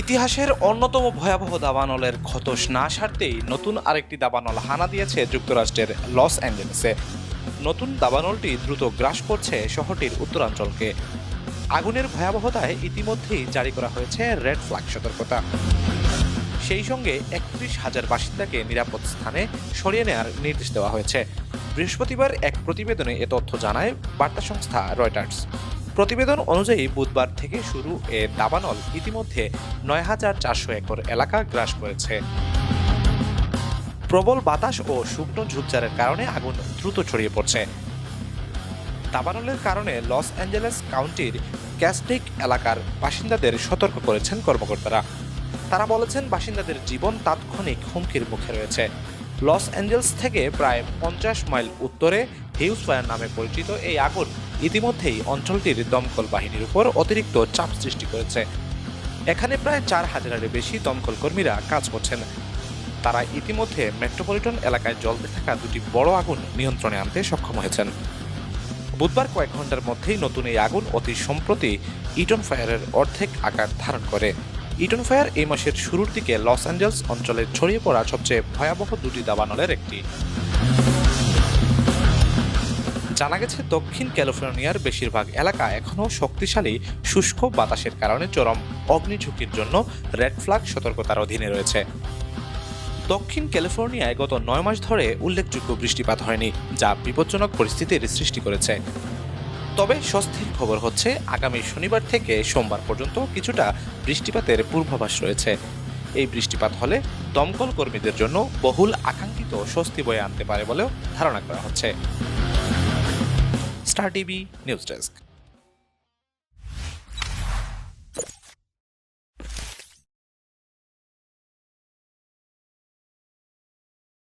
ইতিহাসের অন্যতম ভয়াবহ দাবানলের ক্ষতস না সারতেই নতুন আরেকটি দাবানল হানা দিয়েছে যুক্তরাষ্ট্রের লস অ্যাঞ্জেলেসে। নতুন দাবানলটি দ্রুত গ্রাস করছে শহরটির উত্তরাঞ্চলকে। আগুনের ভয়াবহতায় ইতিমধ্যেই জারি করা হয়েছে রেড ফ্ল্যাগ সতর্কতা। সেই সঙ্গে একত্রিশ হাজার বাসিন্দাকে নিরাপদ স্থানে সরিয়ে নেওয়ার নির্দেশ দেওয়া হয়েছে। বৃহস্পতিবার এক প্রতিবেদনে এ তথ্য জানায় বার্তা সংস্থা রয়টার্স। প্রতিবেদন অনুযায়ী বুধবার থেকে শুরু এ দাবানল ইতিমধ্যে নয় হাজার চারশো একর এলাকা গ্রাস করেছে। প্রবল বাতাস ও শুকনো ঝোপঝাড়ের কারণে আগুন দ্রুত ছড়িয়ে পড়ছে। দাবানলের কারণে লস অ্যাঞ্জেলেস কাউন্টির ক্যাস্টিক এলাকার বাসিন্দাদের সতর্ক করেছেন কর্মকর্তারা। তারা বলেছেন, বাসিন্দাদের জীবন তাৎক্ষণিক হুমকির মুখে রয়েছে। লস অ্যাঞ্জেলস থেকে প্রায় পঞ্চাশ মাইল উত্তরে হিউজ ফায়ার নামে পরিচিত এই আগুন ইতিমধ্যেই অঞ্চলটির দমকল বাহিনীর উপর অতিরিক্ত চাপ সৃষ্টি করেছে। এখানে প্রায় চার হাজারের বেশি দমকল কর্মীরা কাজ করছেন। তারা ইতিমধ্যে মেট্রোপলিটন এলাকায় জ্বলতে থাকা দুটি বড় আগুন নিয়ন্ত্রণে আনতে সক্ষম হয়েছেন। বুধবার কয়েক ঘণ্টার মধ্যেই নতুন এই আগুন অতি সম্প্রতি ইটন ফায়ারের অর্ধেক আকার ধারণ করে। ইটন ফায়ার এই মাসের শুরুর দিকে লস অ্যাঞ্জেলস অঞ্চলে ছড়িয়ে পড়া সবচেয়ে ভয়াবহ দুটি দাবানলের একটি। জানা গেছে, দক্ষিণ ক্যালিফোর্নিয়ার বেশিরভাগ এলাকা এখনও শক্তিশালী, শুষ্ক বাতাসের কারণে চরম অগ্নিঝুঁকির জন্য রেড ফ্ল্যাগ সতর্কতার অধীনে রয়েছে। দক্ষিণ ক্যালিফোর্নিয়ায় গত নয় মাস ধরে উল্লেখযোগ্য বৃষ্টিপাত হয়নি, যা বিপজ্জনক পরিস্থিতির সৃষ্টি করেছে। তবে স্বস্তির খবর হচ্ছে, আগামী শনিবার থেকে সোমবার পর্যন্ত কিছুটা বৃষ্টিপাতের পূর্বাভাস রয়েছে। এই বৃষ্টিপাত হলে দমকল কর্মীদের জন্য বহুল আকাঙ্ক্ষিত স্বস্তি বয়ে আনতে পারে বলেও ধারণা করা হচ্ছে। Star TV, news desk.